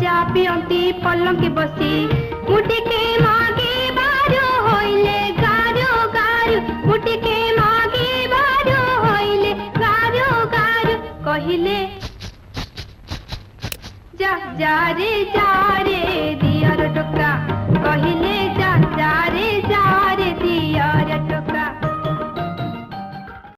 गजा पिंती पल बसी मुटिके मागे बारो होइले गारो गारो मुटिके मागे बारो होइले गारो गारो कहिले जा जा रे जा रे दी